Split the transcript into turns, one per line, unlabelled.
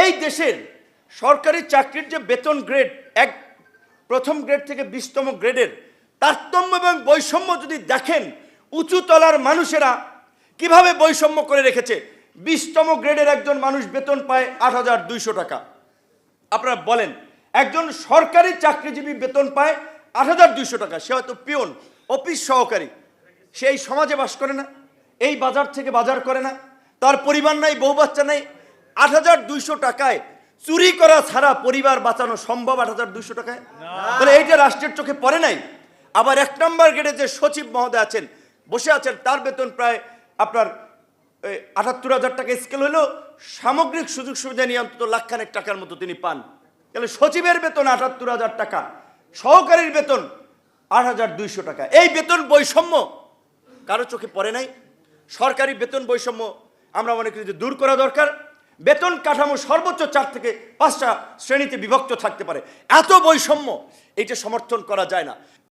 এই দেশের সরকারি চাকরির যে বেতন গ্রেড এক প্রথম গ্রেড থেকে বিশতম গ্রেডের তারতম্য এবং বৈষম্য যদি দেখেন, উঁচু তলার মানুষেরা কীভাবে বৈষম্য করে রেখেছে? বিশতম গ্রেডের একজন মানুষ বেতন পায় আট হাজার দুইশো টাকা। আপনারা বলেন, একজন সরকারি চাকরিজীবী বেতন পায় আট হাজার দুইশো টাকা, সে হয়তো পিয়ন অফিস সহকারী। সে এই সমাজে বাস করে না, এই বাজার থেকে বাজার করে না, তার পরিবার নাই, বউ বাচ্চা নাই আট হাজার দুইশো টাকায় চুরি করা ছাড়া পরিবার বাঁচানো সম্ভব আট হাজার দুইশো টাকায়? তাহলে এইটা রাষ্ট্রের চোখে পড়ে নাই, আবার এক নম্বর গেটে যে সচিব মহোদয় আছেন, বসে আছেন, তার বেতন প্রায় আপনার আটাত্তর হাজার টাকা স্কেল হলেও সামগ্রিক সুযোগ সুবিধা নিয়ে অন্তত লাখখানেক টাকার মতো তিনি পান। তাহলে সচিবের বেতন আটাত্তর হাজার টাকা, সহকারীর বেতন আট হাজার দুইশো টাকা। এই বেতন বৈষম্য কারও চোখে পড়ে নাই। সরকারি বেতন বৈষম্য আমরা মনে করি যে দূর করা দরকার। বেতন কাঠামো সর্বোচ্চ চার থেকে পাঁচটা শ্রেণীতে বিভক্ত থাকতে পারে। এত বৈষম্য এটা সমর্থন করা যায় না।